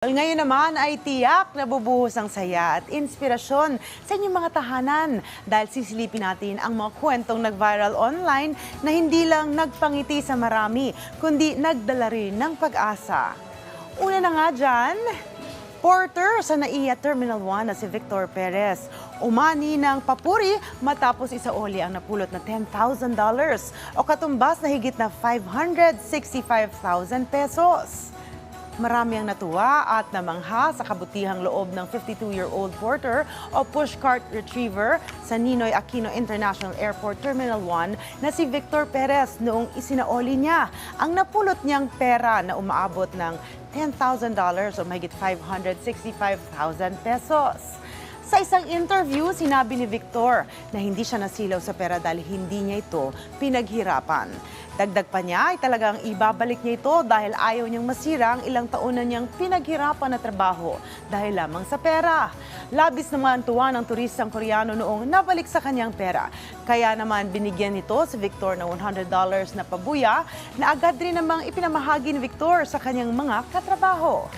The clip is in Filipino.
Ngayon naman ay tiyak na bubuhos ang saya at inspirasyon sa inyong mga tahanan dahil sisilipin natin ang mga kwentong nag-viral online na hindi lang nagpangiti sa marami, kundi nagdala rin ng pag-asa. Una na nga dyan, Porter sa NAIA Terminal 1 na si Victor Perez. Umani ng papuri matapos isaoli ang napulot na $10,000 o katumbas na higit na 565,000 pesos. Marami ang natuwa at namangha sa kabutihang loob ng 52-year-old porter o pushcart retriever sa Ninoy Aquino International Airport Terminal 1 na si Victor Perez noong isinaoli niya ang napulot niyang pera na umaabot ng $10,000 o mahigit 565,000 pesos. Sa isang interview, sinabi ni Victor na hindi siya nasilaw sa pera dahil hindi niya ito pinaghirapan. Dagdag pa niya ay talagang ibabalik niya ito dahil ayaw niyang masira ang ilang taon na niyang pinaghirapan na trabaho dahil lamang sa pera. Labis naman tuwa ng turistang Koreano noong nabalik sa kanyang pera. Kaya naman binigyan nito si Victor ng $100 na pabuya na agad rin namang ipinamahagi ni Victor sa kanyang mga katrabaho.